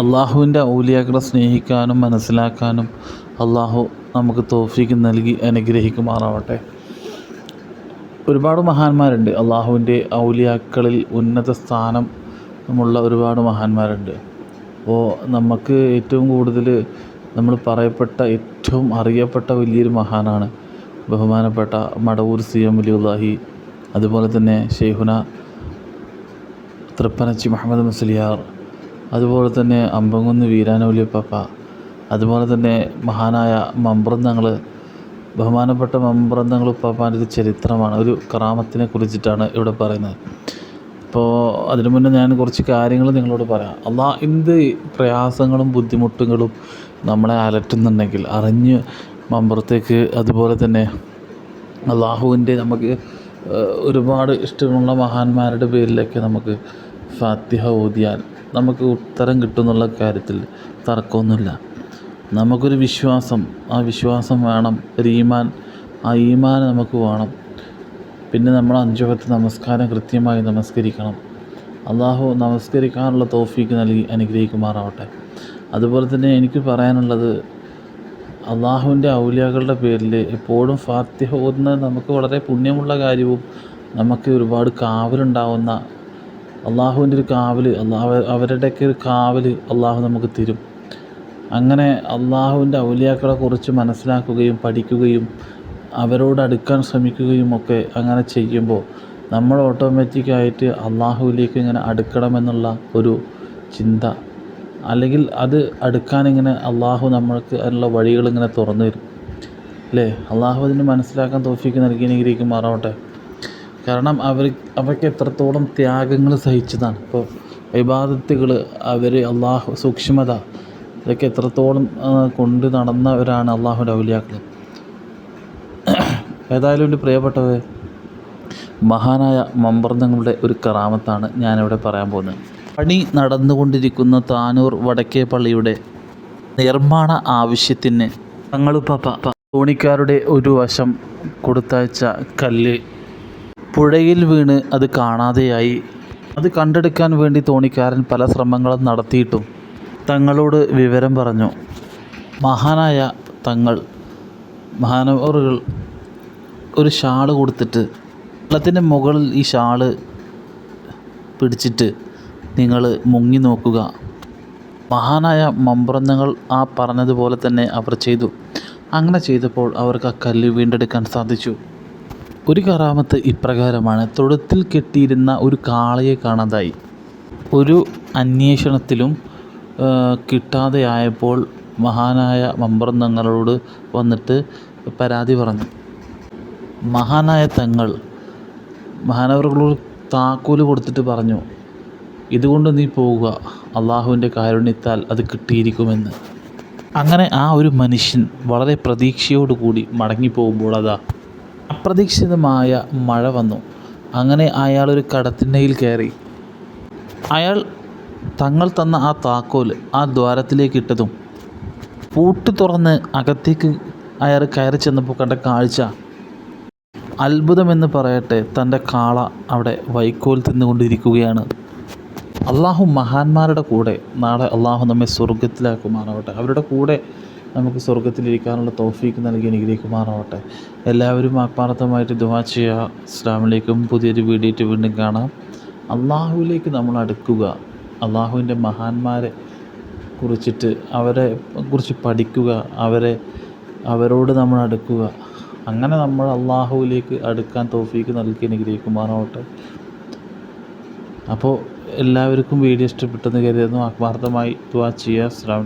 അള്ളാഹുവിന്റെ ഔലിയാക്കളെ സ്നേഹിക്കാനും മനസ്സിലാക്കാനും അള്ളാഹു നമുക്ക് തോഫീക്ക് നൽകി അനുഗ്രഹിക്കുമാറാവട്ടെ. ഒരുപാട് മഹാന്മാരുണ്ട്. അള്ളാഹുവിന്റെ ഔലിയാക്കളിൽ ഉന്നത സ്ഥാനം ഉള്ള ഒരുപാട് മഹാന്മാരുണ്ട്. അപ്പോൾ നമുക്ക് ഏറ്റവും കൂടുതൽ നമ്മൾ പറയപ്പെട്ട ഏറ്റവും അറിയപ്പെട്ട വലിയൊരു മഹാനാണ് ബഹുമാനപ്പെട്ട മടവൂർ സി എം വലിയുല്ലാഹി അതുപോലെ തന്നെ ഷെയ്ഹുന തൃപ്പനച്ചി മുഹമ്മദ് മുസ്ലിയാർ. അതുപോലെ തന്നെ അമ്പങ്കുന്ന് പാപ്പ അതുപോലെ തന്നെ മഹാനായ മമ്പ്രന്തങ്ങൾ ബഹുമാനപ്പെട്ട മമ്പ്രന്തങ്ങൾ ഉപ്പാപ്പാന്റെ ഒരു ചരിത്രമാണ് ഒരു കറാമത്തിനെ കുറിച്ചിട്ടാണ് ഇവിടെ പറയുന്നത്. അപ്പോൾ അതിനു മുന്നേ ഞാൻ കുറച്ച് കാര്യങ്ങൾ നിങ്ങളോട് പറയാം. അള്ളാ എന്ത് പ്രയാസങ്ങളും ബുദ്ധിമുട്ടുകളും നമ്മളെ അലട്ടുന്നുണ്ടെങ്കിൽ അറിഞ്ഞ് മമ്പുറത്തേക്ക് അതുപോലെ തന്നെ അള്ളാഹുവിന്റെ നമുക്ക് ഒരുപാട് ഇഷ്ടമുള്ള മഹാന്മാരുടെ പേരിലൊക്കെ നമുക്ക് ഫാത്തിഹ ഓതിയാൽ നമുക്ക് ഉത്തരം കിട്ടുമെന്നുള്ള കാര്യത്തിൽ തർക്കമൊന്നുമില്ല. നമുക്കൊരു വിശ്വാസം ആ വിശ്വാസം വേണം ഒരു ഈമാൻ ആ ഈമാൻ നമുക്ക് വേണം. പിന്നെ നമ്മൾ അഞ്ചു വക്ത് നമസ്കാരം കൃത്യമായി നമസ്കരിക്കണം. അള്ളാഹു നമസ്കരിക്കാനുള്ള തോഫീക്ക് നൽകി അനുഗ്രഹിക്കുമാറാവട്ടെ. അതുപോലെ തന്നെ എനിക്ക് പറയാനുള്ളത് അള്ളാഹുവിന്റെ ഔലിയാക്കളുടെ പേരിൽ എപ്പോഴും ഫാത്തിഹ ഓതുന്നത് നമുക്ക് വളരെ പുണ്യമുള്ള കാര്യവും നമുക്ക് ഒരുപാട് കാവലുണ്ടാവുന്ന അള്ളാഹുവിന്റെ ഒരു കാവൽ അവരുടെയൊക്കെ ഒരു കാവൽ അള്ളാഹു നമുക്ക് തരും. അങ്ങനെ അള്ളാഹുവിന്റെ ഔലിയാക്കളെ കുറിച്ച് മനസ്സിലാക്കുകയും പഠിക്കുകയും അവരോട് അടുക്കാൻ ശ്രമിക്കുകയും ഒക്കെ അങ്ങനെ ചെയ്യുമ്പോൾ നമ്മൾ ഓട്ടോമാറ്റിക്കായിട്ട് അള്ളാഹുവിലേക്ക് ഇങ്ങനെ അടുക്കണമെന്നുള്ള ഒരു ചിന്ത അല്ലെങ്കിൽ അത് അടുക്കാനിങ്ങനെ അള്ളാഹു നമ്മൾക്ക് അതിനുള്ള വഴികളിങ്ങനെ തുറന്നു തരും. അല്ലേ? അള്ളാഹു അതിന് മനസ്സിലാക്കാൻ തോഫിക്ക് നൽകി അനുഗ്രഹിക്കുമാറാവട്ടെ കാരണം അവർ അവർക്ക് എത്രത്തോളം ത്യാഗങ്ങൾ സഹിച്ചതാണ്. ഇപ്പോൾ വിവാദത്തുകൾ അവർ അള്ളാഹു സൂക്ഷ്മത ഇതൊക്കെ എത്രത്തോളം കൊണ്ട് നടന്നവരാണ് അള്ളാഹുന്റെ ഔലിയാക്കൾ. ഏതായാലും എന്റെ പ്രിയപ്പെട്ടത് മഹാനായ മമ്പർന്നങ്ങളുടെ ഒരു കറാമത്താണ് ഞാനിവിടെ പറയാൻ പോകുന്നത്. പണി നടന്നുകൊണ്ടിരിക്കുന്ന താനൂർ വടക്കേ പള്ളിയുടെ നിർമ്മാണ ആവശ്യത്തിന് തങ്ങളുപ്പ തോണിക്കാരുടെ ഒരു വശം കൊടുത്തയച്ച കല്ല് പുഴയിൽ വീണ് അത് കാണാതെയായി. അത് കണ്ടെടുക്കാൻ വേണ്ടി തോണിക്കാരൻ പല ശ്രമങ്ങളും നടത്തിയിട്ടും തങ്ങളോട് വിവരം പറഞ്ഞു. മഹാനായ തങ്ങൾ മഹാനവറുകൾ ഒരു ഷാൾ കൊടുത്തിട്ട് വെള്ളത്തിന്റെ മുകളിൽ ഈ ഷാൾ പിടിച്ചിട്ട് നിങ്ങൾ മുങ്ങി നോക്കുക. മഹാനായ മമ്പ്രന്നങ്ങൾ ആ പറഞ്ഞതുപോലെ തന്നെ അവർ ചെയ്തു. അങ്ങനെ ചെയ്തപ്പോൾ അവർക്ക് ആ കല്ല് വീണ്ടെടുക്കാൻ സാധിച്ചു. ഒരു കറാമത്ത് ഇപ്രകാരമാണ്. തൊഴുത്തിൽ കെട്ടിയിരുന്ന ഒരു കാളയെ കാണാതായി. ഒരു അന്വേഷണത്തിലും കിട്ടാതെയായപ്പോൾ മഹാനായ മമ്പ്രന്നങ്ങളോട് വന്നിട്ട് പരാതി പറഞ്ഞു. മഹാനായ തങ്ങൾ മഹാനവറുകളോട് താക്കോൽ കൊടുത്തിട്ട് പറഞ്ഞു ഇതുകൊണ്ട് നീ പോവുക. അള്ളാഹുവിന്റെ കാരുണ്യത്താൽ അത് കിട്ടിയിരിക്കുമെന്ന്. അങ്ങനെ ആ ഒരു മനുഷ്യൻ വളരെ പ്രതീക്ഷയോടുകൂടി മടങ്ങിപ്പോകുമ്പോൾ അതാ അപ്രതീക്ഷിതമായ മഴ വന്നു. അങ്ങനെ അയാൾ ഒരു കടത്തിണ്ണയിൽ കയറി. അയാൾ തങ്ങൾ തന്ന ആ താക്കോൽ ആ ദ്വാരത്തിലേക്ക് ഇട്ടതും പൂട്ട് തുറന്ന് അകത്തേക്ക് അയാൾ കയറി ചെന്നപ്പോൾ കണ്ട കാഴ്ച. അത്ഭുതമെന്ന് പറയട്ടെ തന്റെ കാള അവിടെ വൈക്കോൽ തിന്നുകൊണ്ടിരിക്കുകയാണ്. അള്ളാഹു മഹാന്മാരുടെ കൂടെ നാളെ അള്ളാഹു നമ്മെ സ്വർഗത്തിലാക്കുമാറാവട്ടെ അവരുടെ കൂടെ നമുക്ക് സ്വർഗത്തിലിരിക്കാനുള്ള തോഫീക്ക് നൽകി അനുഗ്രഹിക്കുമാറാവട്ടെ. എല്ലാവരും ആത്മാർത്ഥമായിട്ട് ദുവാ ചെയ്യുക അസ്ലാമിലേക്കും പുതിയൊരു വീഡിയോ വീണ്ടും കാണാം. അള്ളാഹുവിലേക്ക് നമ്മൾ അടുക്കുക. അള്ളാഹുവിന്റെ മഹാന്മാരെ കുറിച്ചിട്ട് അവരെ കുറിച്ച് പഠിക്കുക അവരെ അവരോട് നമ്മൾ അടുക്കുക. അങ്ങനെ നമ്മൾ അള്ളാഹുവിലേക്ക് അടുക്കാൻ തോഫീക്ക് നൽകി അനുഗ്രഹിക്കുമാറാവട്ടെ. അപ്പോൾ എല്ലാവർക്കും വീഡിയോ ഇഷ്ടപ്പെട്ടെന്ന് കരുതുന്നു. ആത്മാർത്ഥമായി ദുവാ ചെയ്യുക അസ്സാം